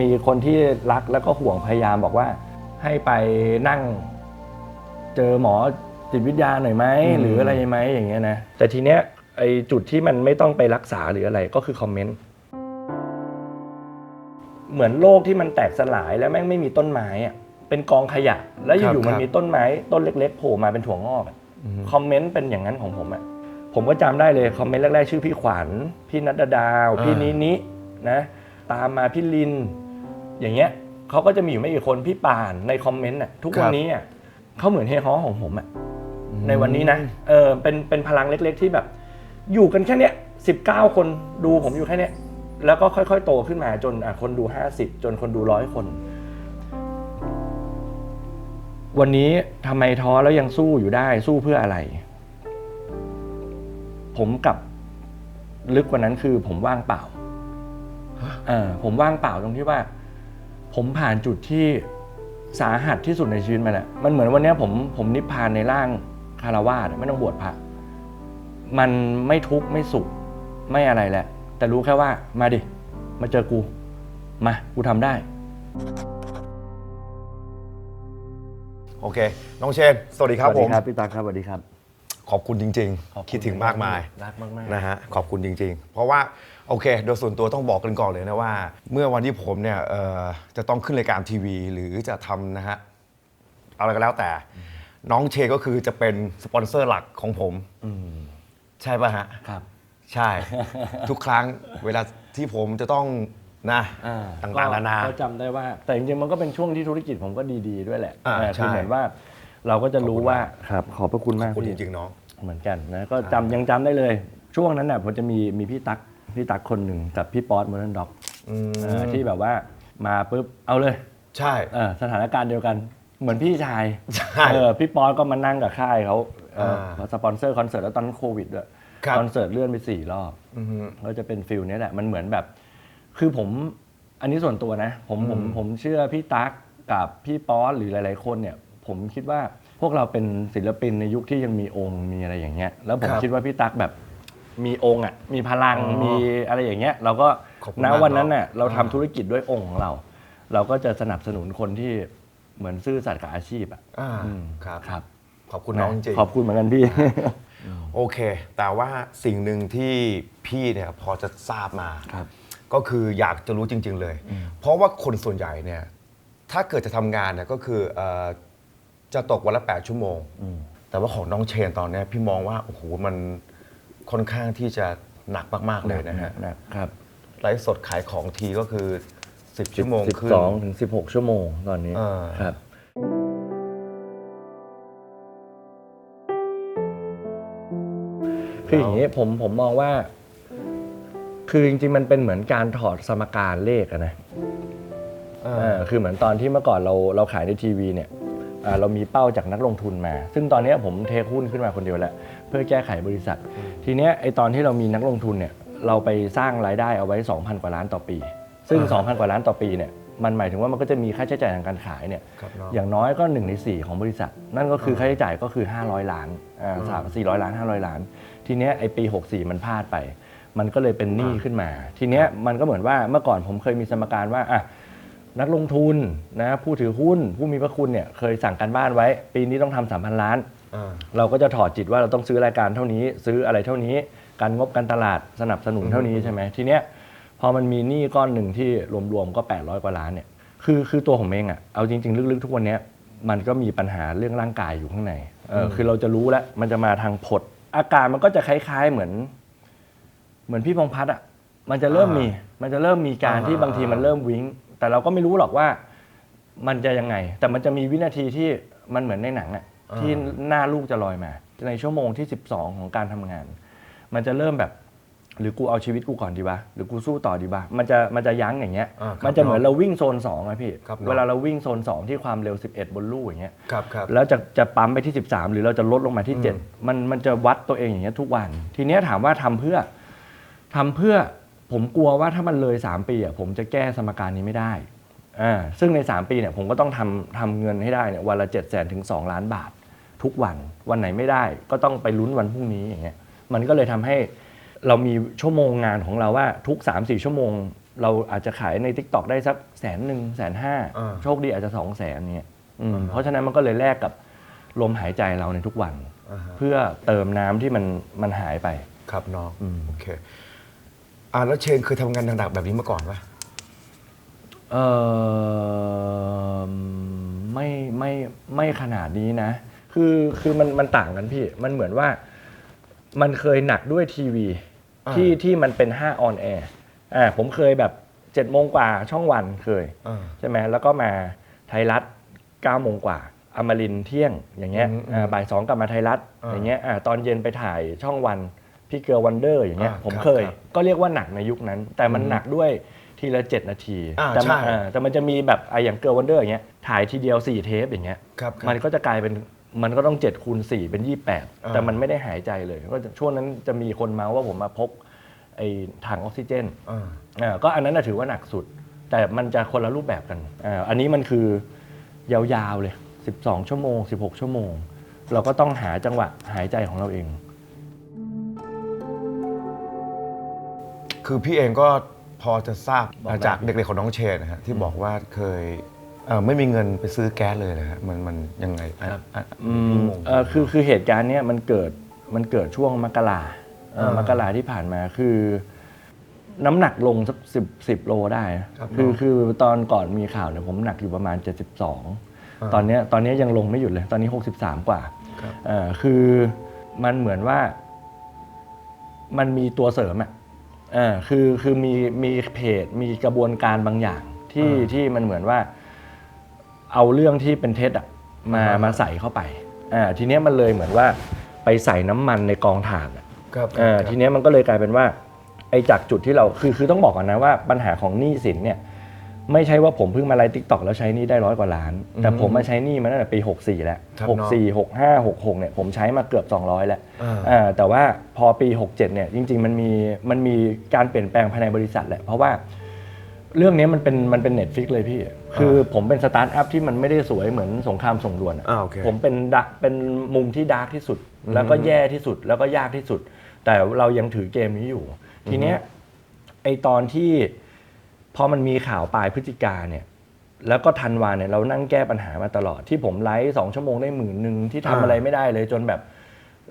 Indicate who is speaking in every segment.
Speaker 1: มีคนที่รักแล้วก็ห่วงพยายามบอกว่า ให้ไปนั่ง เจอหมอจิตวิทยาหน่อยไหม
Speaker 2: อืม
Speaker 1: หรืออะไรไหมอย่างเงี้ยนะแต่ทีเนี้ยไอจุดที่มันไม่ต้องไปรักษาหรืออะไรก็คือคอมเมนต์เหมือนโลกที่มันแตกสลายแล้วแม่งไม่มีต้นไม้อะเป็นกองขยะ แล้วอยู่ๆมันมีต้นไม้ต้นเล็กๆโผล่มาเป็นถั่วงอกอะคอมเมนต์เป็นอย่างนั้นของผมอะผมก็จำได้เลยคอมเมนต์แรกๆชื่อพี่ขวัญพี่นัดดาว
Speaker 2: อ่า
Speaker 1: พี่นินินะ ตามมาพี่ลิน อย่างเงี้ยเขาก็จะมีอยู่ไม่กี่คนพี่ป่านในคอมเมนต์อะทุกวันนี้อะเขาเหมือนเฮฮอของผมอะในวันนี้นะเออเป็นเป็นพลังเล็ก ๆ ที่แบบ อยู่กันแค่เนี้ยสิบเก้าคนดูผมอยู่แค่เนี้ยแล้วก็ค่อยๆ โตขึ้นมาจนอะคนดูห้าสิบจนคนดูร้อยคน วันนี้ทำไมท้อแล้วยังสู้อยู่ได้สู้เพื่ออะไร ผมกลับลึกกว่านั้นคือผมว่างเปล่า เออผมว่างเปล่าตรงที่ว่า ผมผ่านจุดที่สาหัสที่สุดในชีวิตมาแล้วมันเหมือนวันเนี้ยผมผมนิพพานในร่างคารวาสอะไม่ต้องบวชพระมันไม่ทุกข์ไม่สุขไม่อะไรแหละ แต่รู้แค่ว่ามาดิ มาเจอกู มา กูทำได้
Speaker 2: โอเค น้องเชน สวัสดีครับ
Speaker 1: สวัส
Speaker 2: ผ
Speaker 1: ดี
Speaker 2: ม
Speaker 1: ครับพี่ตาครับสวัสดีครับ
Speaker 2: ขอบคุณจริงๆคิดถึงมากมาย
Speaker 1: รักมาก
Speaker 2: นะฮะ ขอบคุณจริง ๆ เพราะว่า โอเค โดยส่วนตัวต้องบอกกันก่อนเลยนะว่า เมื่อวันที่ผมเนี่ยเอ่อจะต้องขึ้นรายการทีวี หรือจะทำนะฮะอะไรก็แล้วแต่ น้องเชนก็คือจะเป็นสปอนเซอร์หลักของผมใช่ป่ะฮะ
Speaker 1: ครับ
Speaker 2: ใช่ ทุกครั้งเวลาที่ผมจะต้องนะ
Speaker 1: อ่
Speaker 2: ต่างๆนานา
Speaker 1: ก็จำได้ว่า แต่จริงๆมันก็เป็นช่วงที่ธุรกิจผมก็ดีๆด้วยแหละ
Speaker 2: อ่า
Speaker 1: เออคือ
Speaker 2: ใช่
Speaker 1: เหมือนว่าเราก็จะรู้ว่าครับขอบพระคุณ
Speaker 2: ขอ
Speaker 1: มา
Speaker 2: บ
Speaker 1: ก
Speaker 2: คุณจ
Speaker 1: พี่
Speaker 2: ริงๆน้อง
Speaker 1: เหมือนกันนะก็จำยังจำได้เลย ช่วงนั้นน่ะผมจะมีมีพี่ตั๊ก พี่ตั๊กคนหนึ่งกับพี่ป๊อตมอร์นด็อก
Speaker 2: อืม
Speaker 1: ที่แบบว่ามาปุ๊บเอาเลย
Speaker 2: ใช่
Speaker 1: เออสถานการณ์เดียวกัน เหมือนพี่ชาย
Speaker 2: ใช่
Speaker 1: เออพี่ป๊อตก็มานั่งกับค่ายเขาเออ
Speaker 2: อ่า
Speaker 1: สปอนเซอร์คอนเสิร์ตแล้วตอนนั้นโควิดด้วย
Speaker 2: ครับ
Speaker 1: คอนเสิร์ตเลื่อนไปสี่รอบ
Speaker 2: อือฮึ
Speaker 1: ก็จะเป็นฟิลเนี้ยแหละมันเหมือนแบบ คือผมอันนี้ส่วนตัวนะ ผมผม
Speaker 2: อืม
Speaker 1: ผมเชื่อพี่ตั๊กกับพี่ป๊อตหรือหลาย ๆ คนเนี่ย ผมคิดว่าพวกเราเป็นศิลปินในยุคที่ยังมีองค์มีอะไรอย่างเงี้ย แล้วผม
Speaker 2: ครับ
Speaker 1: คิดว่าพี่ตั๊กแบบ มีองค์อะมีพลัง
Speaker 2: อ๋อ
Speaker 1: มีอะไรอย่างเงี้ยเราก็
Speaker 2: ขอบคุณ
Speaker 1: ณ
Speaker 2: มาก
Speaker 1: วันนั้น
Speaker 2: เนอะ
Speaker 1: น่ะเราทำ
Speaker 2: อ่า
Speaker 1: ธุรกิจด้วยองค์ของเรา เราก็จะสนับสนุนคนที่เหมือนซื่อสัตย์กับอาชีพอะ
Speaker 2: อ่า
Speaker 1: อืม
Speaker 2: ครับ
Speaker 1: ครับ
Speaker 2: ขอบคุณน้องจริง
Speaker 1: ขอบคุณเหมือนกันพี่
Speaker 2: โอเค แต่ว่าสิ่งหนึ่งที่พี่เนี่ยพอจะทราบมา
Speaker 1: ครับ
Speaker 2: ก็คืออยากจะรู้จริง ๆ เลย เพราะว่าคนส่วนใหญ่เนี่ยถ้าเกิดจะทำงานเนี่ยก็คือเอ่อจะตกวันละ 8 ชั่วโมง แต่ว่าของน้องเชนตอนเนี้ยพี่มองว่าโอ้โหมัน ค่อนข้างที่จะหนักมากๆเลยนะฮะ
Speaker 1: นะครับ
Speaker 2: ไลฟ์สดขายของทีก็คือ 10 ชั่วโมง
Speaker 1: สิบ
Speaker 2: ขึ้น
Speaker 1: สองถึงสิบหกชั่วโมงตอนนี้
Speaker 2: เออ
Speaker 1: ครับคืออย่างนี้ผมผมมองว่า คือจริงๆ มันเป็นเหมือนการถอดสมการเลขอะนะ
Speaker 2: เอ
Speaker 1: เอ
Speaker 2: อ
Speaker 1: อคือเหมือนตอนที่เมื่อก่อนเราเราขายในทีวีเนี่ยอ่าเรามีเป้าจากนักลงทุนมา ซึ่งตอนเนี้ยผมเทคหุ้นขึ้นมาคนเดียวแหละ เพื่อแก้ไขบริษัท ทีเนี้ยไอตอนที่เรามีนักลงทุนเนี่ยเราไปสร้างรายได้เอาไว้ 2,000 กว่าล้านต่อปี ซึ่ง 2,000 กว่าล้านต่อปีเนี่ยมันหมายถึงว่ามันก็จะมีค่าใช้จ่ายทางการขายเนี่ย
Speaker 2: ครับน้อง
Speaker 1: อย่างน้อยก็ 1 ใน 4 ของบริษัท นั่นก็คือค่าใช้จ่ายก็คือ 500 ล้านอ่าสามสี่ร้อยล้าน 500 ล้าน ทีเนี้ยไอปี 64 มันพลาดไป มันก็เลยเป็นหนี้ขึ้นมา ทีเนี้ยมันก็เหมือนว่าเมื่อก่อนผมเคยมีสมการว่าอะ นักลงทุนนะผู้ถือหุ้นผู้มีพระคุณเนี่ยเคยสั่งการบ้านไว้ ปีนี้ต้องทำสามพันล้าน
Speaker 2: อ่า
Speaker 1: เราก็จะถอดจิตว่าเราต้องซื้อรายการเท่านี้ ซื้ออะไรเท่านี้ การงบการตลาดสนับสนุนเท่านี้ใช่ไหมทีเนี้ยพอมันมีหนี้ก้อนหนึ่งที่รวมๆก็ 800 กว่าล้านเนี่ยคือคือตัวผมเองอะเอาจริง ๆ ลึกๆ ทุกวันเนี้ยมันก็มีปัญหาเรื่องร่างกายอยู่ข้างในเอออคือเราจะรู้แล้วมันจะมาทางผด อาการมันก็จะคล้าย ๆเหมือน เหมือนพี่พงษ์พัฒน์อะมันจะเริ่มมี มันจะเริ่มมีการที่
Speaker 2: อ่า
Speaker 1: บางทีมันเริ่มวิ้งแต่เราก็ไม่รู้หรอกว่า มันจะยังไง แต่มันจะมีวินาทีที่มันเหมือนในหนังอะ ที่หน้าลูกจะลอยมา ในชั่วโมงที่ 12 ของการทำงาน มันจะเริ่มแบบหรือกูเอาชีวิตกูก่อนดีวะหรือกูสู้ต่อดีวะมันจะมันจะยั้งอย่างเงี้ย
Speaker 2: อ่าครับ
Speaker 1: มันจะเหมือนเราวิ่งโซน2อะพี่
Speaker 2: ครับ
Speaker 1: เวลาเราวิ่งโซน 2 ที่ความเร็ว 11 บนลู่อย่างเงี้ย
Speaker 2: ครับครับ
Speaker 1: แล้วจะจะปั๊มไปที่ 13 หรือเราจะลดลงมาที่
Speaker 2: อืม
Speaker 1: 7มันมันจะวัดตัวเองอย่างเงี้ยทุกวัน ทีเนี้ยถามว่าทำเพื่อทำเพื่อผมกลัวว่าถ้ามันเลย 3 ปีอะผมจะแก้สมการนี้ไม่ได้อ่าซึ่งใน 3 ปีเนี่ยผมก็ต้องทำทำเงินให้ได้เนี่ยวันละ7 0 0 0 0ถึง2ล้านบาท ทุกวันวันไหนไม่ได้ก็ต้องไปลุ้นวันพรุ่งนี้อย่างเงี้ยมันก็เลยทำให้เรามีชั่วโมงงานของเราว่าทุก 3-4 ชั่วโมง เราอาจจะขายใน Tik t o อกได้สักแสนหนึ่งแสนห้า
Speaker 2: อ่า
Speaker 1: โชคดีอาจจะสองแสนเนี่ยอืมเพราะฉะนั้นมันก็เลยแลกกับลมหายใจเราในทุกวัน
Speaker 2: อ่าฮะ
Speaker 1: เพื่อเติมน้ำที่มันมันหายไป
Speaker 2: ครับน้อง
Speaker 1: อืม
Speaker 2: โอเคอ่าแล้วเชนเคยทำงานหนักๆแบบนี้มาก่อนปะ
Speaker 1: เออไม่ไม่ไม่ขนาดนี้นะ คือคือมันมันต่างกันพี่ มันเหมือนว่ามันเคยหนักด้วยทีวีที่ที่มันเป็น5ออนแอร์อ่าผมเคยแบบ7จ็ดโมงกว่าช่องวันเคย
Speaker 2: อ่า
Speaker 1: ใช่ไหมแล้วก็มาไทยรัฐ9ก้าโมงกว่าอมรินทร์เที่ยงอย่างเงี้ย
Speaker 2: อืมอืม
Speaker 1: อ่าบ่ายสองกลับมาไทยรัฐ
Speaker 2: อ่า
Speaker 1: อย่างเงี้ยอ่าตอนเย็นไปถ่ายช่องวันพี่เกลือวันเดอร์อย่างเงี้ย
Speaker 2: อ่า
Speaker 1: ผม
Speaker 2: ครับ
Speaker 1: เคย
Speaker 2: ครับ
Speaker 1: ก็เรียกว่าหนักในยุคนั้น แต่มันหนักด้วยทีละ 7 นาที
Speaker 2: อ่า
Speaker 1: แต่มัน
Speaker 2: ใช่
Speaker 1: อ่าแต่มันจะมีแบบอะอย่างเกลือวันเดอร์อย่างเงี้ยถ่ายทีเดียว 4 เทปอย่างเงี้ย
Speaker 2: ครับ
Speaker 1: มันก็จะกลายเป็น มันก็ต้อง7คูณ4เป็น 28 แต่มันไม่ได้หายใจเลย ก็จะช่วงนั้นจะมีคนเมาว่าผมมาพกไอ้ถังออกซิเจน
Speaker 2: อ่า
Speaker 1: อ่าก็อันนั้นนะถือว่าหนักสุด แต่มันจะคนละรูปแบบกันอ่าอันนี้มันคือยาวๆเลย 12 ชั่วโมง 16 ชั่วโมง เราก็ต้องหาจังหวะหายใจของเราเอง
Speaker 2: คือพี่เองก็พอจะทราบ
Speaker 1: บอกได้
Speaker 2: จากเด็กๆของน้องเชนนะฮะที่บอกว่าเคย เอ่อไม่มีเงินไปซื้อแก๊สเลยนะฮะมันมันยังไงอะอะ
Speaker 1: อืม
Speaker 2: พี่งง
Speaker 1: เออคือคือเหตุการณ์เนี้ยมันเกิดมันเกิดช่วงมกราเอ่อ
Speaker 2: อ่าม
Speaker 1: มกราที่ผ่านมาคือ น้ำหนักลงสักสิบสิบโลได้นะครับคือ
Speaker 2: เนอะ
Speaker 1: คือตอนก่อนมีข่าวเนี่ยผมหนักอยู่ประมาณ
Speaker 2: อ่า
Speaker 1: 72 ตอนเนี้ยตอนเนี้ยยังลงไม่หยุดเลย ตอนนี้ 63 กว่า
Speaker 2: ครับ
Speaker 1: เออคือมันเหมือนว่า มันมีตัวเสริมอะเออคือคือมีมีเพจมีกระบวนการบางอย่างที่ที่มันเหมือนว่า เอาเรื่องที่เป็นเท็จอะมา
Speaker 2: อ่าฮะ
Speaker 1: มาใส่เข้าไปอ่าทีเนี้ยมันเลยเหมือนว่าไปใส่น้ำมันในกองถ่านอะ
Speaker 2: ครับ
Speaker 1: อ่าทีเนี้ยมันก็เลยกลายเป็นว่าไอ้จากจุดที่เราคือคือต้องบอกก่อนนะว่าปัญหาของหนี้สินเนี่ยไม่ใช่ว่าผมเพิ่งมาไลฟ์ทิกตอกแล้วใช้หนี้ได้ร้อยกว่าล้าน แต่ผมมาใช้หนี้มาตั้งแต่ปี 64 แล้ว
Speaker 2: ครับ
Speaker 1: 64 65 66เนี่ยผมใช้มาเกือบ 200 แล้ว
Speaker 2: อ่า
Speaker 1: อ่าแต่ว่าพอปี 67 เนี่ยจริง ๆ มันมีมันมีการเปลี่ยนแปลงภายในบริษัทแหละเพราะว่า เรื่องนี้มันเป็นมันเป็นเน็ตฟิกเลยพี่ คือผมเป็นสตาร์ทอัพที่มันไม่ได้สวยเหมือนสงครามส่งด่วนอะ
Speaker 2: อ่าโอเค
Speaker 1: ผมเป็นดะเป็นมุมที่ดาร์กที่สุด แล้วก็แย่ที่สุดแล้วก็ยากที่สุด แต่เรายังถือเกมนี้อยู่ ทีเนี้ยไอตอนที่พอมันมีข่าวปลายพฤศจิกาเนี่ย แล้วก็ธันวาเนี่ยเรานั่งแก้ปัญหามาตลอดที่ผมไลฟ์สองชั่วโมงได้หมื่นหนึ่งที่ทำ
Speaker 2: อ่า
Speaker 1: อะไรไม่ได้เลยจนแบบ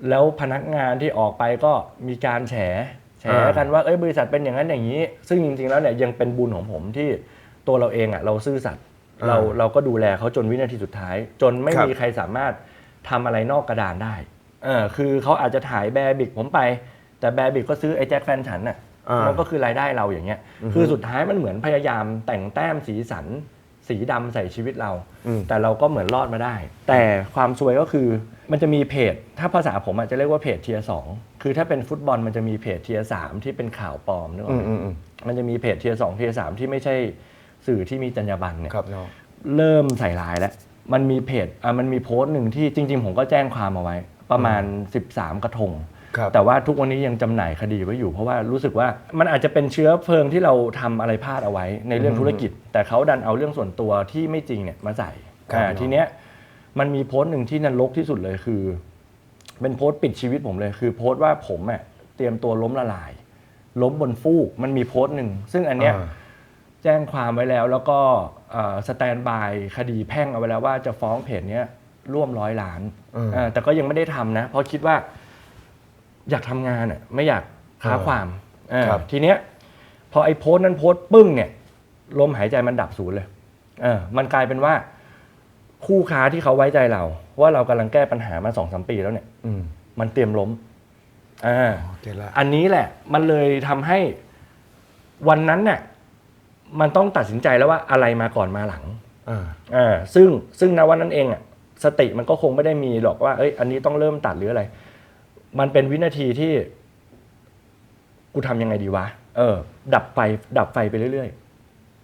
Speaker 1: แล้วพนักงานที่ออกไปก็มีการแฉ แฉ
Speaker 2: อ่า
Speaker 1: กันว่าเอ้ยบริษัทเป็นอย่างนั้นอย่างนี้ ซึ่งจริงๆแล้วเนี่ยยังเป็นบุญของผมที่ตัวเราเองอะเราซื่อสัตย์เราเราก็ดูแลเขาจนวินาทีสุดท้าย จนไม่
Speaker 2: ครับ
Speaker 1: มีใครสามารถทำอะไรนอกกระดานได้เออคือเขาอาจจะถ่ายแบร์บิกผมไป แต่แบร์บิกก็ซื้อไอ้แจ็คแฟนฉันน่ะ
Speaker 2: อ่า
Speaker 1: มันก็คือรายได้เราอย่างเงี้ย คือสุดท้ายมันเหมือนพยายามแต่งแต้มสีสัน สีดำใส่ชีวิตเรา
Speaker 2: อืม
Speaker 1: แต่เราก็เหมือนรอดมาได้ แต่ความซวยก็คือมันจะมีเพจ ถ้าภาษาผมอาจจะเรียกว่าเพจเทียสองคือถ้าเป็นฟุตบอลมันจะมีเพจเทียสามที่เป็นข่าวปลอมนึกออก
Speaker 2: อื
Speaker 1: ไห
Speaker 2: ม
Speaker 1: ม
Speaker 2: อืมอืม
Speaker 1: มันจะมีเพจเทียสองเทียสามที่ไม่ใช่สื่อที่มีจรรยาบรรณเนี่ย
Speaker 2: ครับน้อง
Speaker 1: เริ่มใส่ร้ายแล้ว มันมีเพจอะมันมีโพสต์หนึ่งที่จริง ๆ ผมก็แจ้งความเอาไว้ ประมาณ 13 กระทง
Speaker 2: ครับ
Speaker 1: แต่ว่าทุกวันนี้ยังจำหน่ายคดีไว้อยู่ เพราะว่ารู้สึกว่ามันอาจจะเป็นเชื้อเพลิงที่เราทำอะไรพลาดเอาไว้ในเรื่องธุรกิจ แต่เขาดันเอาเรื่องส่วนตัวที่ไม่จริงเนี่ยมาใส่
Speaker 2: ครับ
Speaker 1: อ่าทีเนี้ยมันมีโพสต์หนึ่งที่นรกที่สุดเลยคือ เป็นโพสต์ปิดชีวิตผมเลยคือโพสต์ว่าผมอะเตรียมตัวล้มละลาย ล้มบนฟูกมันมีโพสต์หนึ่งซึ่งอันเนี้ย
Speaker 2: อ่า
Speaker 1: แจ้งความไว้แล้วแล้วก็สแตนบายคดีแพ่งเอาไว้แล้วว่าจะฟ้องเพจเนี้ยร่วมร้อยล้าน
Speaker 2: อืม
Speaker 1: เออแต่ก็ยังไม่ได้ทำนะ เพราะคิดว่า อยากทำงานอะไม่อยากค้า
Speaker 2: เออ
Speaker 1: ความเออ
Speaker 2: ครับ
Speaker 1: ทีเนี้ยพอไอ้โพสต์นั้นโพสต์ปึ้งเนี่ยลมหายใจมันดับศูนย์เลยเออมันกลายเป็นว่า คู่ค้าที่เขาไว้ใจเรา ว่าเรากำลังแก้ปัญหามาสองสามปีแล้วเนี่ย
Speaker 2: อืม
Speaker 1: มันเตรียมล้มอ่า
Speaker 2: โอเคละ
Speaker 1: อันนี้แหละมันเลยทำให้วันนั้นเนี่ยมันต้องตัดสินใจแล้วว่าอะไรมาก่อนมาหลัง
Speaker 2: อ่า
Speaker 1: อ่าซึ่งซึ่งณวันนั้นเองอะสติมันก็คงไม่ได้มีหรอกว่าเอ้ยอันนี้ต้องเริ่มตัดหรืออะไร มันเป็นวินาทีที่กูทำยังไงดีวะ เออ ดับไฟ ดับไฟไปเรื่อย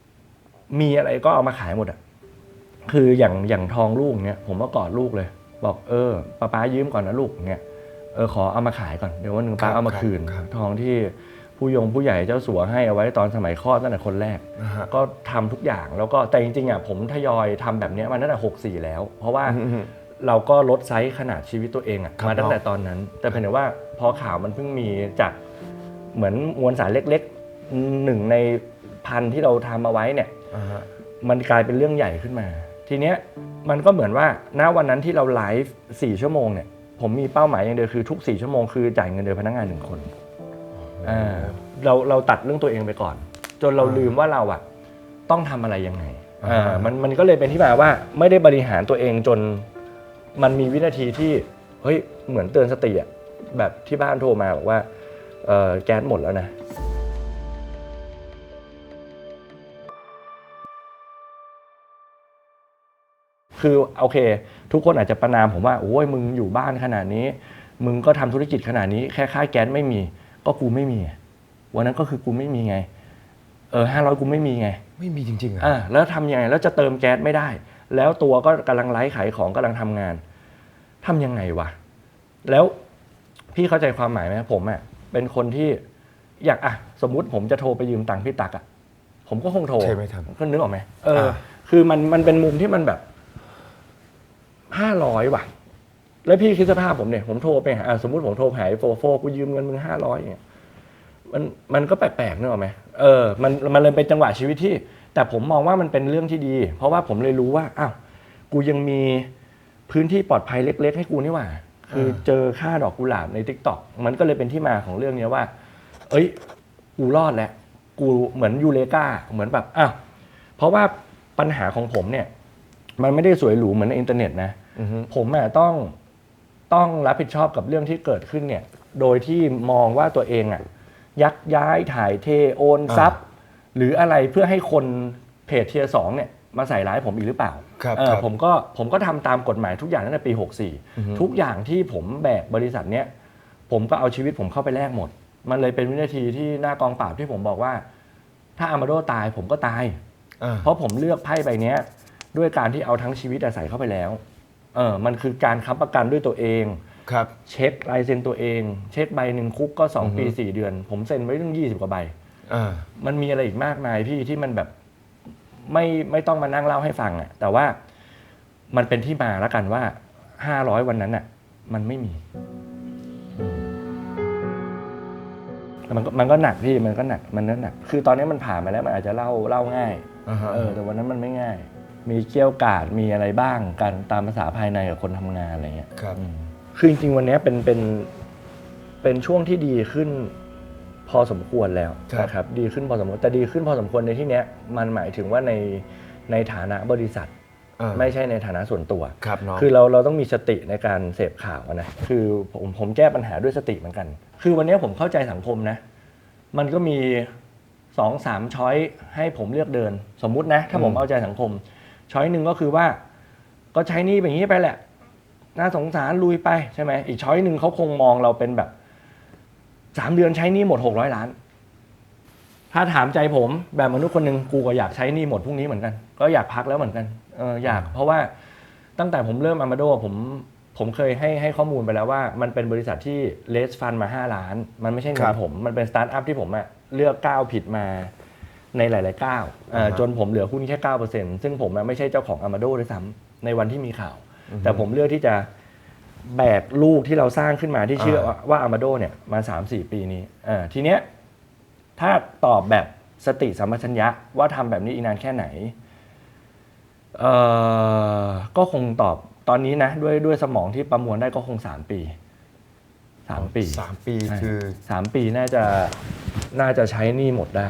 Speaker 1: ๆ มีอะไรก็เอามาขายหมดอะ คืออย่างอย่างทองลูกเนี้ยผมก็กอดลูกเลย บอกเออป้าป้ายืมก่อนนะลูกเนี้ยเออขอเอามาขายก่อนเดี๋ยววันหนึ่งป้า
Speaker 2: ครับ
Speaker 1: เอามาคืน
Speaker 2: ครับ
Speaker 1: ทองที่ผู้ยงผู้ใหญ่เจ้าสัวให้เอาไว้ตอนสมัยคลอดตั้งแต่คนแรก
Speaker 2: นะฮะ
Speaker 1: ก็ทำทุกอย่างแล้วก็แต่จริงๆอะผมทยอยทำแบบเนี้ยมาตั้งแต่64แล้ว เพราะว่า
Speaker 2: อืมอืม
Speaker 1: เราก็ลดไซส์ขนาดชีวิตตัวเองอะ
Speaker 2: ครับ
Speaker 1: มาตั้งแต่ตอนนั้น แต่เพียงแต่ว่าพอข่าวมันเพิ่งมีจากเหมือนมวลสารเล็กๆหนึ่งในพันที่เราทำเอาไว้เนี่ย
Speaker 2: อ่าฮะ
Speaker 1: มันกลายเป็นเรื่องใหญ่ขึ้นมา ทีเนี้ยมันก็เหมือนว่าณวันนั้นที่เราไลฟ์สี่ชั่วโมงเนี่ยผมมีเป้าหมายอย่างเดียวคือทุกสี่ชั่วโมงคือจ่ายเงินเดือนพนักงานหนึ่งคนอ่าเราเราตัดเรื่องตัวเองไปก่อน จนเราลืมว่าเราอะต้องทำอะไรยังไงอ่ามันมันก็เลยเป็นที่มาว่าไม่ได้บริหารตัวเองจน มันมีวินาทีที่เฮ้ยเหมือนเตือนสติอะแบบที่บ้านโทรมาบอกว่าเอ่อแก๊สหมดแล้วนะ คือโอเค ทุกคนอาจจะประนามผมว่าโอ้ยมึงอยู่บ้านขนาดนี้ มึงก็ทำธุรกิจขนาดนี้แค่ค่าแก๊สไม่มี ก็กูไม่มีวันนั้นก็คือกูไม่มีไง เออห้าร้อยกูไม่มีไง
Speaker 2: ไม่มีจริงๆอะ
Speaker 1: อ่าแล้วทำยังไงแล้วจะเติมแก๊สไม่ได้ แล้วตัวก็กำลังไลฟ์ขายของกำลังทำงานทำยังไงวะ แล้วพี่เข้าใจความหมายไหมผมอะเป็นคนที่อยากอะสมมุติผมจะโทรไปยืมตังค์พี่ตักอะผมก็คงโทร
Speaker 2: ใช่ไหมครับ
Speaker 1: ก็นึกออกไหมเอออาคือมันมันเป็นมุมที่มันแบบห้าร้อยว่ะ แล้วพี่คิดสภาพผมเนี่ยผมโทรไปหาอะสมมติผมโทรหาไอ้โฟโฟกูยืมเงินมึงห้าร้อยเนี่ยมันมันก็แปลกๆนึกออกไหมเออมันมันเลยเป็นจังหวะชีวิตที่ แต่ผมมองว่ามันเป็นเรื่องที่ดี เพราะว่าผมเลยรู้ว่าอ้าวกูยังมีพื้นที่ปลอดภัยเล็ก ๆ ให้กูนี่หว่า คือเจอค่าดอกกุหลาบในทิกตอกมันก็เลยเป็นที่มาของเรื่องเนี้ยว่า เอ้ย กูรอดแล้ว กูเหมือนยูเลกาเหมือนแบบอ้าวเพราะว่าปัญหาของผมเนี่ย มันไม่ได้สวยหรูเหมือนในอินเทอร์เน็ตนะ
Speaker 2: อือฮึ
Speaker 1: ผมอะต้องต้องรับผิดชอบกับเรื่องที่เกิดขึ้นเนี่ย โดยที่มองว่าตัวเองอะยักย้ายถ่ายเทโอนทรัพย์ หรืออะไรเพื่อให้คนเพจเทียสองเนี่ยมาใส่ร้ายผมอีกหรือเปล่า
Speaker 2: ครับ
Speaker 1: เออ
Speaker 2: ครับ
Speaker 1: ผมก็ผมก็ทำตามกฎหมายทุกอย่างตั้งแต่ปี 64 ทุกอย่างที่ผมแบกบริษัทเนี้ยผมก็เอาชีวิตผมเข้าไปแลกหมด มันเลยเป็นวินาทีที่หน้ากองปราบที่ผมบอกว่า ถ้าอามาโดตายผมก็ตาย
Speaker 2: อ่า
Speaker 1: เพราะผมเลือกไพ่ใบเนี้ยด้วยการที่เอาทั้งชีวิตอะใส่เข้าไปแล้ว เออมันคือการค้ำประกันด้วยตัวเอง
Speaker 2: ครับ
Speaker 1: เช็คลายเซ็นตัวเอง เช็คใบหนึ่งคุกก็ 2 ปี 4 เดือน ผมเซ็นไว้ตั้ง20 กว่าใบ
Speaker 2: อ่า
Speaker 1: มันมีอะไรอีกมากมายพี่ที่มันแบบไม่ไม่ต้องมานั่งเล่าให้ฟังอะแต่ว่ามันเป็นที่มาแล้วกันว่า500วันนั้นอะมันไม่มีแต่มันก็มันก็หนักพี่มันก็หนักมันก็หนัก คือตอนนี้มันผ่านมาแล้วมันอาจจะเล่าเล่าง่าย
Speaker 2: อ่าฮะ
Speaker 1: เออ แต่วันนั้นมันไม่ง่าย มีเกี่ยวกาดมีอะไรบ้างกันตามภาษาภายในกับคนทำงานอะไรเงี้ย
Speaker 2: ครับ
Speaker 1: อืมคือจริงๆวันเนี้ยเป็นเป็นเป็นช่วงที่ดีขึ้น พอสมควรแล้ว
Speaker 2: ครับ
Speaker 1: นะครับดีขึ้นพอสมควรแต่ดีขึ้นพอสมควรในที่เนี้ยมันหมายถึงว่าในในฐานะบริษัท
Speaker 2: อ่า
Speaker 1: ไม่ใช่ในฐานะส่วนตัว
Speaker 2: ครับน้อง
Speaker 1: คือเราเราต้องมีสติในการเสพข่าวอะนะคือผมผมแก้ปัญหาด้วยสติเหมือนกัน คือวันนี้ผมเข้าใจสังคมนะ มันก็มีสองสามช้อยให้ผมเลือกเดิน สมมุตินะ ถ้าผม
Speaker 2: อืม
Speaker 1: เอาใจสังคม ช้อยหนึ่งก็คือว่า ก็ใช้หนี่แบบนี้ไปแหละ น่าสงสารลุยไปใช่ไหมอีกช้อยหนึ่งเขาคงมองเราเป็นแบบ สามเดือนใช้หนี่หมดหกร้อยล้าน ถ้าถามใจผมแบบมนุษย์คนหนึ่งกูก็อยากใช้หนี่หมดพรุ่งนี้เหมือนกัน ก็อยากพักแล้วเหมือนกันเอออยากเพราะว่าตั้งแต่ผมเริ่มอามาโดผมผมเคยให้ให้ข้อมูลไปแล้วว่า มันเป็นบริษัทที่เลสฟันมา 5 ล้าน มันไม่ใช่เงิ
Speaker 2: ครั
Speaker 1: น
Speaker 2: บ
Speaker 1: ผม มันเป็นสตาร์ทอัพที่ผมอะเลือกก้าวผิดมาในหลายๆก้าวเอ่อ
Speaker 2: อ่าฮะ
Speaker 1: จนผมเหลือหุ้นแค่ 9%ซึ่งผมอะไม่ใช่เจ้าของอามาโดด้วยซ้ำในวันที่มีข่าว แต่ผมเลือกที่จะ แบกลูกที่เราสร้างขึ้นมาที่เชื่อว่าว่าอามาโดเนี่ยมาสามสี่ปีนี้เออทีเนี้ยถ้าตอบแบบสติสัมปชัญญะว่าทำแบบนี้อีกนานแค่ไหนเออก็คงตอบตอนนี้นะด้วยด้วยสมองที่ประมวลได้ก็คงสามปีสามปี
Speaker 2: สามปี
Speaker 1: ใช่
Speaker 2: คือ
Speaker 1: สามปีน่าจะน่าจะใช้หนี่หมดได้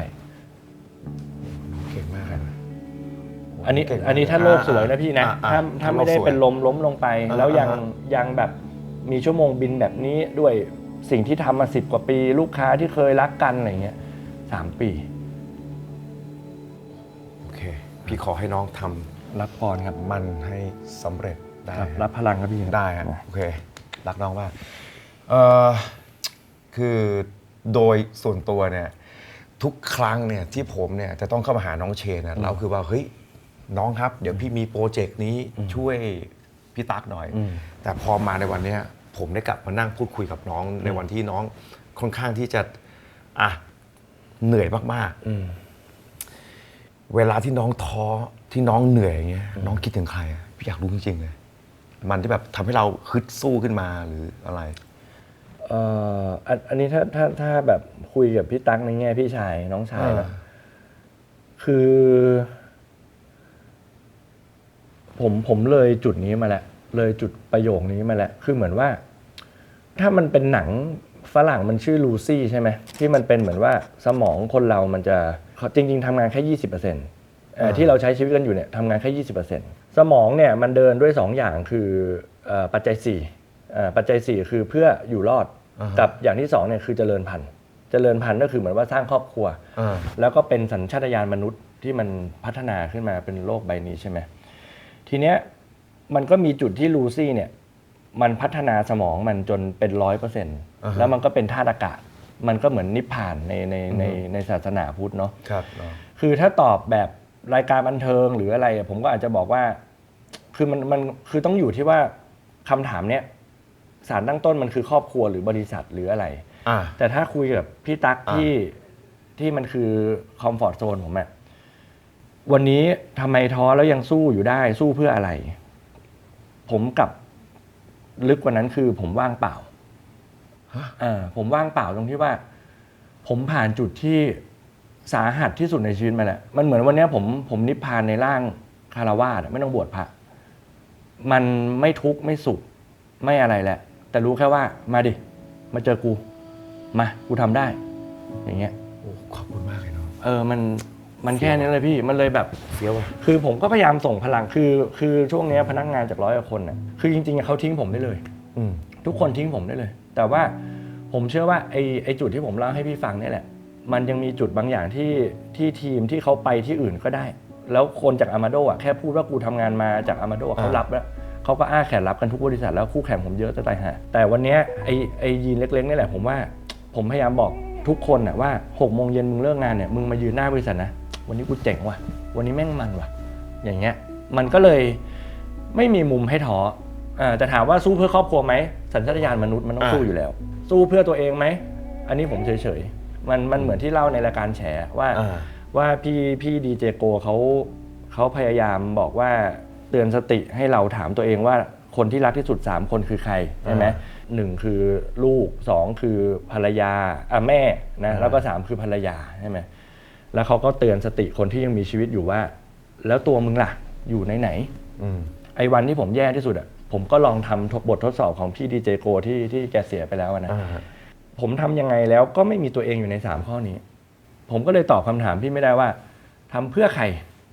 Speaker 1: อันนี้
Speaker 2: เก่งมก
Speaker 1: อันนี้ถ้าโลกสวยนะพี่นะ
Speaker 2: อ่
Speaker 1: ถ้าถ้าไม่ได้
Speaker 2: โลกสวย
Speaker 1: เป็นลมล้มลงไป
Speaker 2: อ่า
Speaker 1: แล้วยัง
Speaker 2: อ่า
Speaker 1: ยังแบบมีชั่วโมงบินแบบนี้ด้วยสิ่งที่ทำมาสิบกว่าปี ลูกค้าที่เคยรักกันอะไรเงี้ยสามปี
Speaker 2: โอเค พี่ขอให้น้องทำ
Speaker 1: รับพรครับ
Speaker 2: มันให้สำเร็จได้
Speaker 1: ครับรับพลังครับพี่
Speaker 2: ได้ฮะโอเค รักน้องมากเออคือโดยส่วนตัวเนี่ยทุกครั้งเนี่ยที่ผมเนี่ยจะต้องเข้ามาหาน้องเชนนะเราคือว่าเฮ้ย น้องครับ เดี๋ยวพี่มีโปรเจกต์นี้ช่วยพี่ตั๊กหน่อย
Speaker 1: อืม
Speaker 2: แต่พอมาในวันเนี้ยผมได้กลับมานั่งพูดคุยกับน้องในวันที่น้องค่อนข้างที่จะอะเหนื่อยมากๆ
Speaker 1: อืม
Speaker 2: เวลาที่น้องท้อที่น้องเหนื่อยอย่างเงี้ยน้องคิดถึงใครอะพี่อยากรู้จริงๆเลย มันที่แบบทำให้เราฮึดสู้ขึ้นมาหรืออะไร
Speaker 1: เอ่ออันอันนี้ถ้าถ้าถ้าแบบคุยกับพี่ตั๊กในแง่พี่ชายน้องชายนะ
Speaker 2: อ่า
Speaker 1: คือ ผมผมเลยจุดนี้มาแล้วเลยจุดประโยคนี้มาแล้วคือเหมือนว่า ถ้ามันเป็นหนังฝรั่งมันชื่อลูซี่ใช่ไหมที่มันเป็นเหมือนว่าสมองคนเรามันจะจริง ๆทำงานแค่ยี่สิบเปอร์เซ็นต์ที่เราใช้ชีวิตกันอยู่เนี่ยทำงานแค่ยี่สิบเปอร์เซ็นต์สมองเนี่ยมันเดินด้วยสองอย่างคือเอ่อปัจจัยสี่เอ่อปัจจัยสี่คือเพื่ออยู่รอด
Speaker 2: อ่าฮะ
Speaker 1: กับอย่างที่สองเนี่ยคือเจริญพันธุ์เจริญพันธุ์ก็คือเหมือนว่าสร้างครอบครัว
Speaker 2: อ่า
Speaker 1: แล้วก็เป็นสัญชาตญาณมนุษย์ที่มันพัฒนาขึ้นมาเป็นโลกใบนี้ใช่ไหม ทีเนี้ยมันก็มีจุดที่ลูซี่เนี่ย มันพัฒนาสมองมันจนเป็นร้อยเปอร์เซ็นต์
Speaker 2: อ่าฮะ
Speaker 1: แล้วมันก็เป็นธาตุอากาศ มันก็เหมือนนิพพานในในในในศาสนาพุทธเนาะ
Speaker 2: ครับ
Speaker 1: คือถ้าตอบแบบรายการบันเทิงหรืออะไรอะผมก็อาจจะบอกว่า คือมันมันคือต้องอยู่ที่ว่าคำถามเนี้ยสารตั้งต้นมันคือครอบครัวหรือบริษัทหรืออะไร
Speaker 2: อ่า
Speaker 1: แต่ถ้าคุยกับพี่ตั๊ก
Speaker 2: อ่า
Speaker 1: ที่ที่มันคือคอมฟอร์ทโซนผมอะ วันนี้ทำไมท้อแล้วยังสู้อยู่ได้สู้เพื่ออะไร ผมกลับลึกกว่านั้นคือ ผมว่างเปล่าอ่าผมว่างเปล่าตรงที่ว่า ผมผ่านจุดที่สาหัสที่สุดในชีวิตมาแล้วมันเหมือนวันเนี้ยผมผมนิพพานในร่างคารวาสอะไม่ต้องบวชพระมันไม่ทุกข์ไม่สุขไม่อะไรแหละ แต่รู้แค่ว่ามาดิ มาเจอกู มา กูทำได้ อย่างเงี้ย
Speaker 2: โอ้ขอบคุณมากเลยเนาะ
Speaker 1: เออมัน มันแค่นี้เลยพี่มันเลยแบบ
Speaker 2: เฟี้ยวอะ
Speaker 1: คือผมก็พยายามส่งพลังคือคือช่วงเนี้ยพนักงานจากร้อยกว่าคนน่ะคือจริงๆอะเขาทิ้งผมได้เลย
Speaker 2: อืม
Speaker 1: ทุกคนทิ้งผมได้เลย แต่ว่าผมเชื่อว่าไอ้ไอ้จุดที่ผมเล่าให้พี่ฟังเนี่ยแหละ มันยังมีจุดบางอย่างที่ที่ทีมที่เขาไปที่อื่นก็ได้ แล้วคนจากอามาโดอะแค่พูดว่ากูทำงานมาจากอามาโดเขา
Speaker 2: อ่า
Speaker 1: รับแล้วเขาก็อ้าแขนรับกันทุกบริษัทแล้วคู่แข่งผมเยอะจะตายห่าแต่วันเนี้ยไอ้ไอ้ยีนเล็กๆนี่แหละผมว่า ผมพยายามบอกทุกคนน่ะว่าหกโมงเย็นมึงเลิกงานเนี่ยมึงมายืนหน้าบริษัทนะ วันนี้กูเจ๋งว่ะ วันนี้แม่งมันว่ะ อย่างเงี้ย มันก็เลยไม่มีมุมให้ท้ออ่าแต่ถามว่าสู้เพื่อครอบครัวไหมสัญชาตญาณมนุษย์มันต้อง
Speaker 2: อ่า
Speaker 1: สู้อยู่แล้ว สู้เพื่อตัวเองไหมอันนี้ผมเฉยๆมันมันเหมือนที่เล่าในรายการแฉว่า
Speaker 2: อ่า
Speaker 1: ว่าพี่พี่ดีเจโกเขาเขาพยายามบอกว่าเตือนสติให้เราถามตัวเองว่าคนที่รักที่สุด 3 คนคือใครใช่ไหม
Speaker 2: อ่า
Speaker 1: หนึ่งคือลูกสองคือภรรยาอะแม่นะ
Speaker 2: อ่า
Speaker 1: แล้วก็สามคือภรรยาใช่ไหม แล้วเขาก็เตือนสติคนที่ยังมีชีวิตอยู่ว่า แล้วตัวมึงล่ะ อยู่ไหนไหนๆ
Speaker 2: อืม
Speaker 1: ไอ้วันที่ผมแย่ที่สุดอะผมก็ลองทำทบบททดสอบของพี่ดีเจโกที่ที่แกเสียไปแล้วอะนะ
Speaker 2: อ่า
Speaker 1: ผมทำยังไงแล้วก็ไม่มีตัวเองอยู่ใน3ข้อนี้ ผมก็เลยตอบคำถามพี่ไม่ได้ว่าทำเพื่อใคร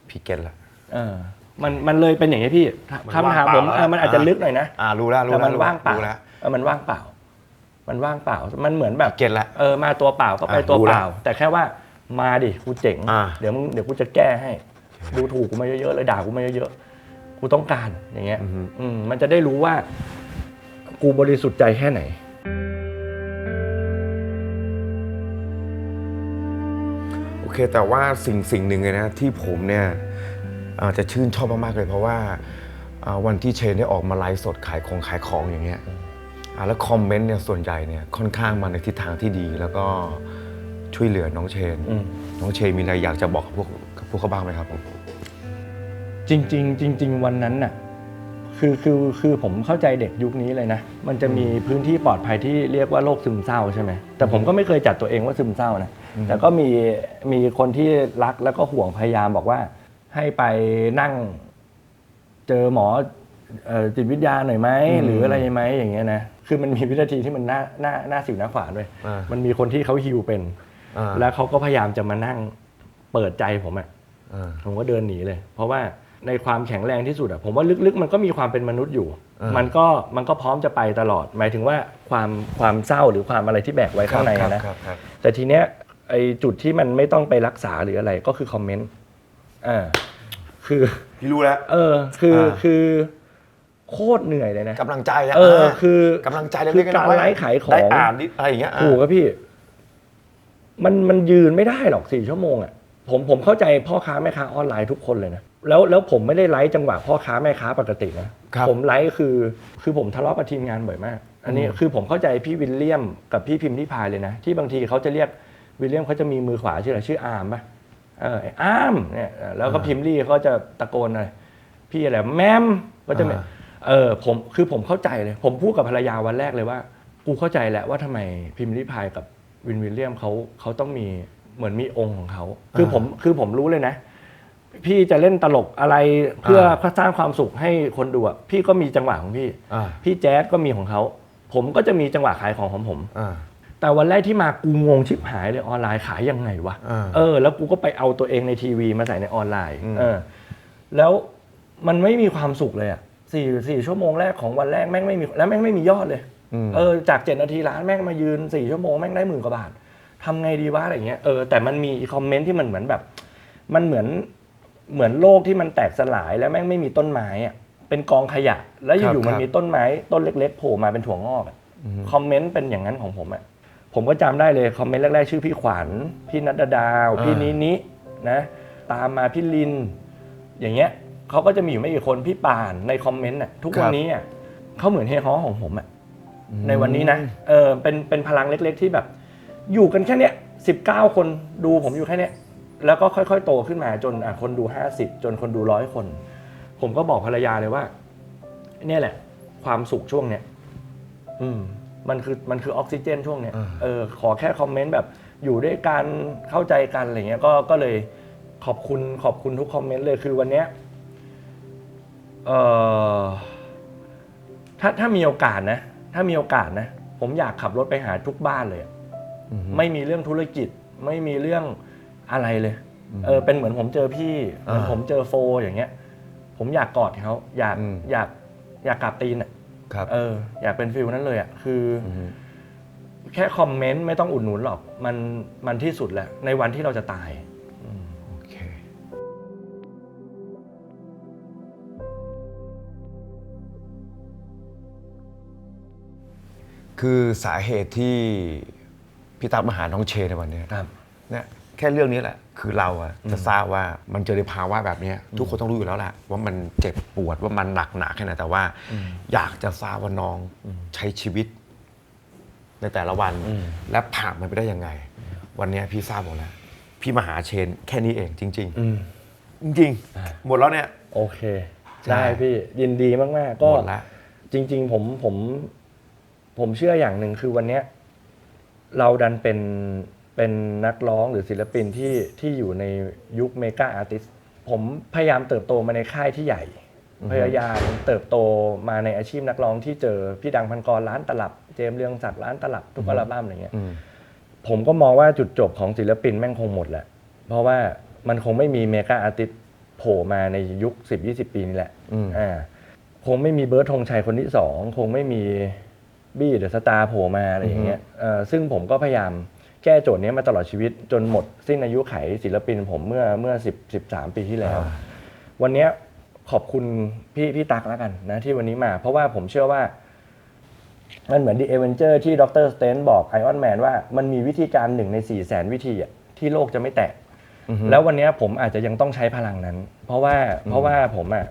Speaker 2: พี่เก็ตละ
Speaker 1: เออ มันมันเลยเป็นอย่างนี้พี่
Speaker 2: มัน
Speaker 1: คำถามผม
Speaker 2: ว่างเปล่า
Speaker 1: เออมันอาจจะ
Speaker 2: อ่า
Speaker 1: ลึกหน่อยนะ
Speaker 2: อ่ารู้แล้วรู้
Speaker 1: แต่
Speaker 2: แล้ว
Speaker 1: มันว่างเปล่า
Speaker 2: รู้แล้ว
Speaker 1: เออมันว่างเปล่า มันว่างเปล่า มันเหมือนแบบ
Speaker 2: เก็ตละ
Speaker 1: เออมาตัวเปล่าก็ไป
Speaker 2: อะ
Speaker 1: ตัว
Speaker 2: รู้
Speaker 1: เป
Speaker 2: แล้ว
Speaker 1: ล่า แต่แค่ว่า มาดิกูเจ๋ง
Speaker 2: อ่า
Speaker 1: เดี๋ยวมึงเดี๋ยวกูจะแก้ให้ ดูถูกกูมาเยอะๆเลยด่ากูมาเยอะๆกูต้องการอย่างเงี้ย
Speaker 2: อือฮึ
Speaker 1: อืมมันจะได้รู้ว่า กูบริสุทธิ์ใจแค่ไหน
Speaker 2: โอเค แต่ว่าสิ่งสิ่งหนึ่งเลยนะที่ผมเนี่ยอาจจะชื่นชอบมากๆเลย เพราะว่าอ่าวันที่เชนได้ออกมาไลฟ์สดขายของขายของอย่างเงี้ยอ่าแล้วคอมเมนต์เนี่ยส่วนใหญ่เนี่ยค่อนข้างมาในทิศทางที่ดี แล้วก็ ช่วยเหลือน้องเชน
Speaker 1: อืม
Speaker 2: น้องเชนมีอะไรอยากจะบอกกับพวกกับพวกเขาบ้างไหมครับผม
Speaker 1: จริงๆจริง ๆ วันนั้นน่ะคือคือคือผมเข้าใจเด็กยุคนี้เลยนะ มันจะมีพื้นที่ปลอดภัยที่เรียกว่าโรคซึมเศร้าใช่ไหมแต่ผมก็ไม่เคยจัดตัวเองว่าซึมเศร้านะแต่ก็มีมีคนที่รักแล้วก็ห่วงพยายามบอกว่า ให้ไปนั่งเจอหมอเอ่อจิตวิทยาหน่อยไหม
Speaker 2: อืม
Speaker 1: หรืออะไรไหมอย่างเงี้ยนะคือมันมีวินาทีที่มันน่าน่าน่าสิวน่าขวานด้วย
Speaker 2: อ่ามั
Speaker 1: มันมีคนที่เขาฮิวเป็น
Speaker 2: อ่า
Speaker 1: แล้วเขาก็พยายามจะมานั่งเปิดใจผมอะ
Speaker 2: อ่า
Speaker 1: ผมก็เดินหนีเลย เพราะว่าในความแข็งแรงที่สุดอะผมว่าลึกๆ มันก็มีความเป็นมนุษย์อยู่
Speaker 2: อ่ามั
Speaker 1: มันก็มันก็พร้อมจะไปตลอด หมายถึงว่าความความเศร้าหรือความอะไรที่แบกไว้ข้างใน
Speaker 2: ครับ
Speaker 1: นะครับ
Speaker 2: ครับ
Speaker 1: แต่ทีเนี้ยไอจุดที่มันไม่ต้องไปรักษาหรืออะไรก็คือคอมเมนต์อ่าคือ
Speaker 2: พี่รู้แล้ว
Speaker 1: เออ คืออาคือโคตรเหนื่อยเลยนะ
Speaker 2: กำลังใจอะ
Speaker 1: เออ คือ
Speaker 2: กำลังใจ
Speaker 1: คื
Speaker 2: เล็
Speaker 1: อก
Speaker 2: ๆ
Speaker 1: การ
Speaker 2: น้อยๆ
Speaker 1: ไลฟ์ขายของ
Speaker 2: ได้อ่านนิดอะไรอย่างเงี้ยอะ
Speaker 1: ถูกครับพี่ มันมันยืนไม่ได้หรอกสี่ชั่วโมงอะผมผมเข้าใจพ่อค้าแม่ค้าออนไลน์ทุกคนเลยนะแล้วแล้วผมไม่ได้ไลฟ์จังหวะพ่อค้าแม่ค้าปกตินะ
Speaker 2: ครับ
Speaker 1: ผมไลฟ์คือคือผมทะเลาะกับทีมงานบ่อยมาก อันนี้คือผมเข้าใจพี่วิลเลียมกับพี่พิมพ์ที่พายเลยนะ ที่บางทีเขาจะเรียกวิลเลียมเขาจะมีมือขวาชื่ออะไรชื่ออาร์มปะเออไอ้อาร์มเนี่ยเออแล้วก็พิมพ์ลี่เขาจะตะโกนอะไรพี่อะไรแมมก็จะไม่
Speaker 2: อ่า
Speaker 1: เออผมคือผมเข้าใจเลย ผมพูดกับภรรยาวันแรกเลยว่า กูเข้าใจแล้วว่าทำไมพิมพ์ริพายกับ วินวิลเลียมเขาเขาต้องมีเหมือนมีองค์ของเขาคือผมคือผมรู้เลยนะ พี่จะเล่นตลกอะไรเพื่อสร้างความสุขให้คนดูอะพี่ก็มีจังหวะของพี่
Speaker 2: อ่า
Speaker 1: พี่แจ๊สก็มีของเขาผมก็จะมีจังหวะขายของของผม
Speaker 2: อ่า
Speaker 1: แต่วันแรกที่มากูงงชิบหายเลยออนไลน์ขายยังไงวะ
Speaker 2: อ่า
Speaker 1: เออ แล้วกูก็ไปเอาตัวเองในทีวีมาใส่ในออนไลน์
Speaker 2: อืม
Speaker 1: เออแล้วมันไม่มีความสุขเลยอะสี่สี่ชั่วโมงแรกของวันแรกแม่งไม่มีแล้วแม่งไม่มียอดเลย
Speaker 2: ม
Speaker 1: เออจากเจ็ดนาทีร้านแม่งมายืนสี่ชั่วโมงแม่งได้หมื่นกว่าบาททำไงดีวะอะไรเงี้ยเออแต่มันมีคอมเมนต์ที่มันเหมือนแบบ มันเหมือนเหมือนโลกที่มันแตกสลายแล้วแม่งไม่มีต้นไม้อะเป็นกองขยะ แล้วอยู่ๆมันมีต้นไม้ต้นเล็กๆโผล่มาเป็นถั่วงอกอะคอมเมนต์เป็นอย่างนั้นของผมอะผมก็จำได้เลยคอมเมนต์แรกๆ ชื่อพี่ขวัญพี่นัดดาวพี่นินินะตามมาพี่ลิน อย่างเงี้ยเขาก็จะมีอยู่ไม่กี่คนพี่ป่านในคอมเมนต์อะทุกวันนี้อะเขาเหมือนเฮฮอของผมอะ ในวันนี้นะเออเป็นเป็นพลังเล็กๆที่แบบ อยู่กันแค่เนี้ยสิบเก้าคนดูผมอยู่แค่เนี้ยแล้วก็ค่อยๆ โตขึ้นมาจนอะคนดูห้าสิบจนคนดูร้อยคน ผมก็บอกภรรยาเลยว่า เนี่ยแหละ ความสุขช่วงเนี้ยอืม มันคือมันคือออกซิเจนช่วงเนี้ย
Speaker 2: อ่า
Speaker 1: เออขอแค่คอมเมนต์แบบอยู่ด้วยกันเข้าใจกันอะไรเงี้ยก็ก็เลยขอบคุณขอบคุณทุกคอมเมนต์เลยคือวันเนี้ยเออถ้าถ้ามีโอกาสนะ ถ้ามีโอกาสนะ ผมอยากขับรถไปหาทุกบ้านเลยอะไม่มีเรื่องธุรกิจ ไม่มีเรื่องอะไรเลย เออ เป็นเหมือนผมเจอพี่เหมือน
Speaker 2: อ่า
Speaker 1: ผมเจอโฟอย่างเงี้ย ผมอยากกอดเขาอยาก
Speaker 2: อืม
Speaker 1: อยากอยากกราบตีนอะ
Speaker 2: ครับ
Speaker 1: เออ อยากเป็นฟิลนั้นเลยอะ คืออ
Speaker 2: ม
Speaker 1: แค่คอมเมนต์ไม่ต้องอุดหนุนหรอก มันมันที่สุดแหละ ในวันที่เราจะตาย
Speaker 2: คือสาเหตุที่พี่ตั๊กมาหาน้องเชนในวันเนี้ย
Speaker 1: ครับ
Speaker 2: เนี่ยแค่เรื่องนี้แหละ คือเราอะจะทราบว่ามันเจอในภาวะแบบเนี้ยทุกคนต้องรู้อยู่แล้วแหละว่ามันเจ็บปวดว่ามันหนักหนาแค่ไหนแต่ว่า อยากจะทราบว่าน้องใช้ชีวิต ในแต่ละวัน
Speaker 1: อืม
Speaker 2: และผ่านมันไปได้ยังไง วันเนี้ยพี่ทราบหมดแล้วพี่มาหาเชนแค่นี้เองจริง
Speaker 1: อืม
Speaker 2: ๆจริงๆหมดแล้วเนี่ย
Speaker 1: โอเค
Speaker 2: ใช่
Speaker 1: ได้พี่ยินดีมาก ๆ ก็
Speaker 2: หมดละ
Speaker 1: จริง ๆ ผมผม ผมเชื่ออย่างหนึ่งคือวันเนี้ยเราดันเป็นเป็นนักร้องหรือศิลปินที่ที่อยู่ในยุคเมกาอาร์ติสผมพยายามเติบโตมาในค่ายที่ใหญ่ พยายามเติบโตมาในอาชีพนักร้องที่เจอพี่ดังพันกรร้านตลับ เจมส์เรืองศักดิ์ร้านตลับทุกอัลบั้มอะไรเงี้ย
Speaker 2: อืม
Speaker 1: ผมก็มองว่าจุดจบของศิลปินแม่งคงหมดแหละเพราะว่ามันคงไม่มีเมกาอาร์ติสโผล่มาในยุค 10-20 ปีนี้แหละ
Speaker 2: อืม
Speaker 1: อ่าคงไม่มีเบิร์ดธงชัยคนที่สองคงไม่มี บี้เดอะสตาร์โผล่มาอะไรอย่างเงี้ยเอ่อซึ่งผมก็พยายามแก้โจทย์นี้มาตลอดชีวิตจนหมดสิ้นอายุไขศิลปินผมเมื่อเมื่อ10 13 ปีที่แล้ว
Speaker 2: อ่า
Speaker 1: วันเนี้ยขอบคุณพี่พี่ตักแล้วกันนะที่วันนี้มา เพราะว่าผมเชื่อว่า มันเหมือนดีเอเวนเจอร์ที่ดรสเตนบอกไอออนแมนว่ามันมีวิธีการหนึ่งใน4ี่แสนวิธีอะที่โลกจะไม่แตกแล้ววันเนี้ยผมอาจจะยังต้องใช้พลังนั้น เพราะว่าเพราะว่าผมอะ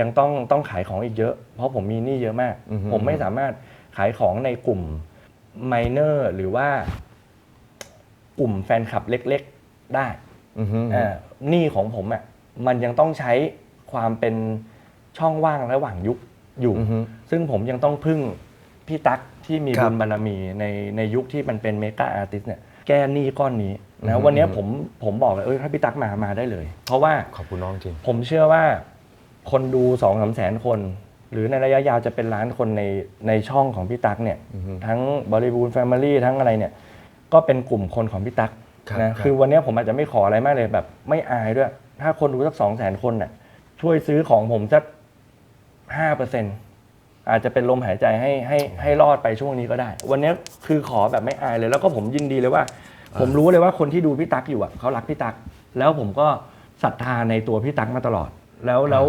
Speaker 1: ยังต้องต้องขายของอีกเยอะ เพราะผมมีหนี้เยอะมาก
Speaker 2: อือฮึ
Speaker 1: ผมไม่สามารถ ขายของในกลุ่มไมเนอร์หรือว่ากลุ่มแฟนคลับเล็กๆได้
Speaker 2: อือฮึ
Speaker 1: อ่าหนี้ของผมอะมันยังต้องใช้ความเป็นช่องว่างระหว่างยุคอยู่
Speaker 2: อือฮึ
Speaker 1: ซึ่งผมยังต้องพึ่งพี่ตั๊กที่มี
Speaker 2: ครั
Speaker 1: บุ
Speaker 2: บ
Speaker 1: ญบารมีในในยุคที่มันเป็นเมกาอาร์ติสเนี่ยแก้หนี้ก้อนนี้
Speaker 2: อือ
Speaker 1: นะ
Speaker 2: ฮึ
Speaker 1: วันเนี้ยผมผมบอกเลยเอ้ยถ้าพี่ตั๊กมามาได้เลย เพราะว่า
Speaker 2: ขอบคุณน้องจริง
Speaker 1: ผมเชื่อว่าคนดูสองสามแสนคน หรือในระยะยาวจะเป็นล้านคนในในช่องของพี่ตั๊กเนี่ย
Speaker 2: อือฮึ
Speaker 1: ทั้งบริบูรณ์แฟมิลี่ทั้งอะไรเนี่ยก็เป็นกลุ่มคนของพี่ตั๊ก
Speaker 2: ครับ
Speaker 1: นะครับคือวันเนี้ยผมอาจจะไม่ขออะไรมากเลยแบบ ไม่อายด้วย ถ้าคนดูสักสองแสนคนน่ะช่วยซื้อของผมสักห้าเปอร์เซ็นอาจจะเป็นลมหายใจให้ให้ให้รอดไปช่วงนี้ก็ได้ วันเนี้ยคือขอแบบไม่อายเลย แล้วก็ผมยินดีเลยว่า ผมรู้เลยว่าคนที่ดูพี่ตั๊กอยู่อะเขารักพี่ตั๊กแล้วผมก็ศรัทธาในตัวพี่ตั๊กมาตลอด แล้วแล้ว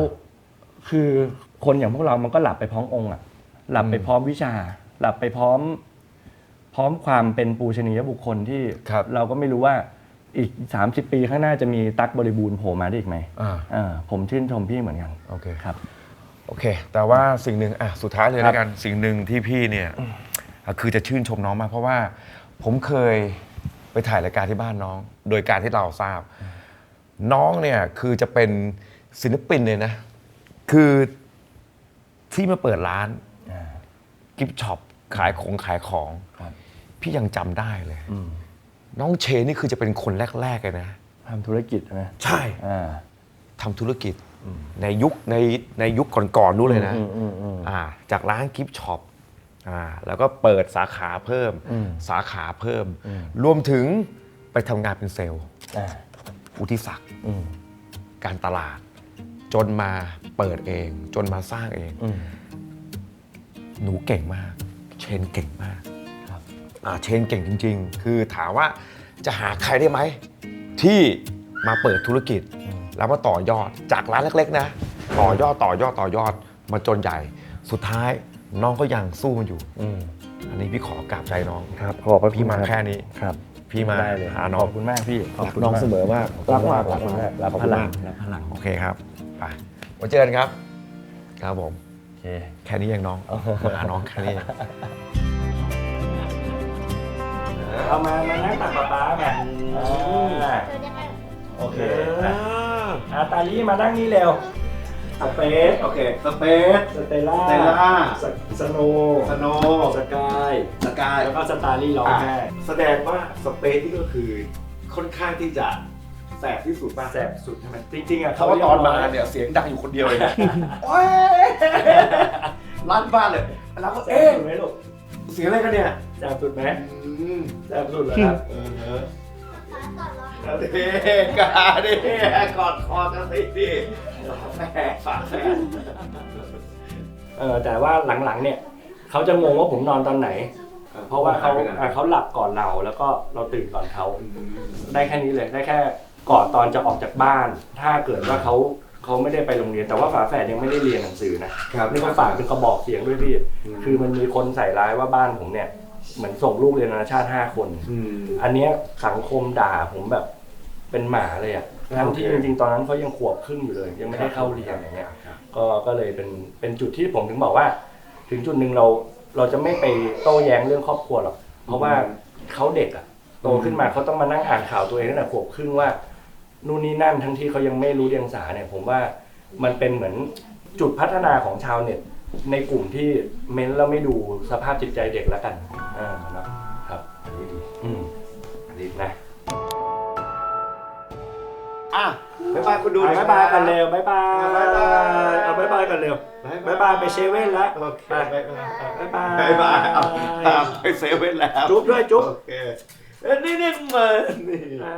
Speaker 1: คือ คนอย่างพวกเรามันก็หลับไปพร้อมองค์อะ หลับไปพร้อมวิชา หลับไปพร้อม พร้อมความเป็นปูชนียบุคคลที่
Speaker 2: ครับ
Speaker 1: เราก็ไม่รู้ว่าอีก 30 ปีข้างหน้าจะมีตั๊กบริบูรณ์โผล่มาได้อีกไหม
Speaker 2: อ่า
Speaker 1: อ่าผมชื่นชมพี่เหมือนกัน
Speaker 2: โอเค
Speaker 1: ครับ
Speaker 2: โอเค แต่ว่าสิ่งหนึ่งอะสุดท้ายเลย
Speaker 1: ครับ
Speaker 2: แล้วกัน สิ่งหนึ่งที่พี่เนี่ยอะคือจะชื่นชมน้องมาก เพราะว่าผมเคยไปถ่ายรายการที่บ้านน้อง โดยการที่เราทราบ น้องเนี่ยคือจะเป็นศิลปินเลยนะ คือ ที่มาเปิดร้าน
Speaker 1: อ่า
Speaker 2: กิฟช็อปขายของขายของ
Speaker 1: ครับ
Speaker 2: พี่ยังจำได้เลย
Speaker 1: อืม
Speaker 2: น้องเชนนี่คือจะเป็นคนแรก ๆ เลยนะ
Speaker 1: ทำธุรกิจนะ
Speaker 2: ใช่
Speaker 1: อ่า
Speaker 2: ทำธุรกิจในยุคในในยุคก่อนๆนู้นเลยนะ
Speaker 1: อืมอืมอืม
Speaker 2: อ่าจากร้านกิฟต์ช็อปอ่าแล้วก็เปิดสาขาเพิ่ม
Speaker 1: อืม
Speaker 2: สาขาเพิ่ม
Speaker 1: อืม
Speaker 2: รวมถึงไปทำงานเป็นเซลล์
Speaker 1: อ่า
Speaker 2: อุทิศักดิ์
Speaker 1: อืม
Speaker 2: การตลาด จนมาเปิดเอง จนมาสร้างเอง
Speaker 1: อืม
Speaker 2: หนูเก่งมาก เชนเก่งมาก
Speaker 1: ครับ
Speaker 2: อ่าเชนเก่งจริง ๆ คือถามว่าจะหาใครได้ไหม ที่มาเปิดธุรกิจ แล้วมาต่อยอดจากร้านเล็ก ๆ นะ ต่อยอดต่อยอดต่อยอดมาจนใหญ่ สุดท้ายน้องก็ยังสู้มันอยู่
Speaker 1: อืม
Speaker 2: อันนี้พี่ขอกราบใจน้อง
Speaker 1: ครับขอบพระ
Speaker 2: พี่
Speaker 1: คุณ
Speaker 2: มา
Speaker 1: รับ
Speaker 2: แค่นี้
Speaker 1: ครับ
Speaker 2: พี่มา
Speaker 1: ได้เลย
Speaker 2: หาน้อง
Speaker 1: ขอบคุณมากพี่ขอบ
Speaker 2: รัก
Speaker 1: คุณ
Speaker 2: น้อง
Speaker 1: มาก
Speaker 2: เสมอมาก
Speaker 1: รักมาก
Speaker 2: รักมาก
Speaker 1: รับ
Speaker 2: ขอบ
Speaker 1: พ
Speaker 2: คุณ
Speaker 1: ลัง
Speaker 2: มาก
Speaker 1: รับพลัง
Speaker 2: โอเคครับ ไปไว้เจอกันครับ ครับผม
Speaker 1: โอเค
Speaker 2: แค่นี้เองน้องมาหาน้องแค่นี้เอง
Speaker 1: เอามา มานั่งตักปลาปลาแบบโอเคอะอาตาลีมานั่งนี่เร็ว สเปซ
Speaker 3: โอเค สเปซ
Speaker 1: สเตลล่า
Speaker 3: สเตลล่า
Speaker 1: สสโน
Speaker 3: สโน
Speaker 1: สกาย
Speaker 3: สกาย
Speaker 1: แล้วก็สตาร์ลี่ร้องไห้
Speaker 3: แสดงว่าสเปซนี่ก็คือค่อนข้างที่จะ แสบที่สุดป่ะ
Speaker 1: แสบสุดใช่ไหมจริงๆอะ
Speaker 3: เพราะว่าตอนมาเนี่ยเสียงดังอยู่คนเดียวเลยนะโอ้ยลั่นบ้านเลยแล้วก็
Speaker 1: แสบ
Speaker 3: เอ๊ะ
Speaker 1: สุดไหมลูก
Speaker 3: เสียงอะไรกันเนี่ย
Speaker 1: แสบสุดไหม
Speaker 3: อืม
Speaker 1: แสบสุดเหรอครับ
Speaker 3: เออเออเอาดิกาดิกอดคอกันสิดิแม่ฝาแฝด
Speaker 1: เออแต่ว่าหลังๆเนี่ยเขาจะงงว่าผมนอนตอนไหนเพราะว่าเขาอะเขาหลับก่อนเราแล้วก็เราตื่นก่อนเขาได้แค่นี้เลยได้แค่ ก่อนตอนจะออกจากบ้าน ถ้าเกิดว่าเขาเขาไม่ได้ไปโรงเรียน แต่ว่าฝาแฝดยังไม่ได้เรียนหนังสือนะครับนี่ก็ฝากเป็นกระบอกเสียงด้วยพี่ คือมันมีคนใส่ร้ายว่าบ้านผมเนี่ยเหมือนส่งลูกเรียนนานาชาติห้าคน
Speaker 3: อืม
Speaker 1: อันเนี้ยสังคมด่าผมแบบเป็นหมาเลยอะทั้งที่
Speaker 3: โอ
Speaker 1: จ
Speaker 3: เค
Speaker 1: ริงๆ ตอนนั้นเขายังขวบครึ่งอยู่เลย ยังไม่ได้เข้าเรียนอย่างเงี้ยก็ก็เลยเป็นเป็นจุดที่ผมถึงบอกว่า ถึงจุดหนึ่งเราเราจะไม่ไปโต้แย้งเรื่องครอบครัวหรอกเพราะว่าเขาเด็กอะโตขึ้นมาเขาต้องมานั่งอ่านข่าวตัวเองตั้งแต่ขวบครึ่งว่า นู่นนี่นั่นทั้งที่เขายังไม่รู้เรียงสาเนี่ยผมว่ามันเป็นเหมือนจุดพัฒนาของชาวเน็ต ในกลุ่มที่เม้นแล้วไม่ดูสภาพจิตใจเด็กแล้วกันอ่าเนอะครับ
Speaker 3: อันนี้ดี
Speaker 1: อืม
Speaker 3: อันนี้
Speaker 1: นะ
Speaker 3: อะบ๊ายบายคุณดู
Speaker 1: อะบ๊ายบายกันเร็วบ๊ายบาย
Speaker 3: บ๊ายบาย
Speaker 1: เอาบ๊ายบายกันเร็วบ๊ายบายไปเซเว่นแล้ว
Speaker 3: โอเคบ๊ายบาย
Speaker 1: บ๊ายบาย
Speaker 3: บายบายเอาตามไปเซเว่นแล้ว
Speaker 1: จุ๊บด้วยจุ๊บ
Speaker 3: โอเคเอ้ยนี่นี่มานี่
Speaker 1: อ่า